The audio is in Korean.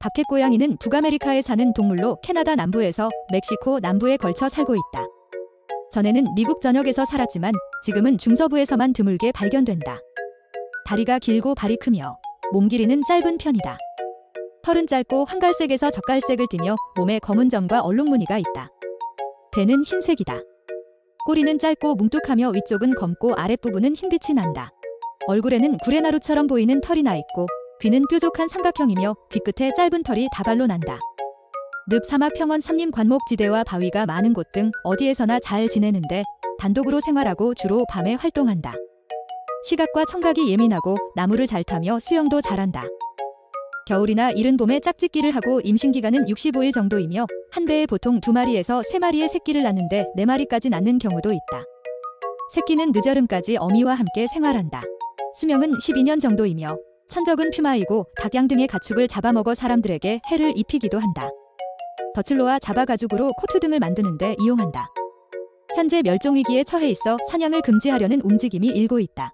바켓 고양이는 북아메리카에 사는 동물로 캐나다 남부에서 멕시코 남부에 걸쳐 살고 있다. 전에는 미국 전역에서 살았지만 지금은 중서부에서만 드물게 발견된다. 다리가 길고 발이 크며 몸 길이는 짧은 편이다. 털은 짧고 황갈색에서 적갈색을 띠며 몸에 검은 점과 얼룩 무늬가 있다. 배는 흰색이다. 꼬리는 짧고 뭉툭하며 위쪽은 검고 아랫부분은 흰빛이 난다. 얼굴에는 구레나루처럼 보이는 털이 나 있고 귀는 뾰족한 삼각형이며 귀끝에 짧은 털이 다발로 난다. 늪 사막 평원 삼림 관목 지대와 바위가 많은 곳 등 어디에서나 잘 지내는데 단독으로 생활하고 주로 밤에 활동한다. 시각과 청각이 예민하고 나무를 잘 타며 수영도 잘한다. 겨울이나 이른 봄에 짝짓기를 하고 임신 기간은 65일 정도이며 한 배에 보통 두 마리에서 세 마리의 새끼를 낳는데 네 마리까지 낳는 경우도 있다. 새끼는 늦여름까지 어미와 함께 생활한다. 수명은 12년 정도이며 천적은 퓨마이고 닭양 등의 가축을 잡아먹어 사람들에게 해를 입히기도 한다. 덫을로와 자바 가죽으로 코트 등을 만드는데 이용한다. 현재 멸종 위기에 처해 있어 사냥을 금지하려는 움직임이 일고 있다.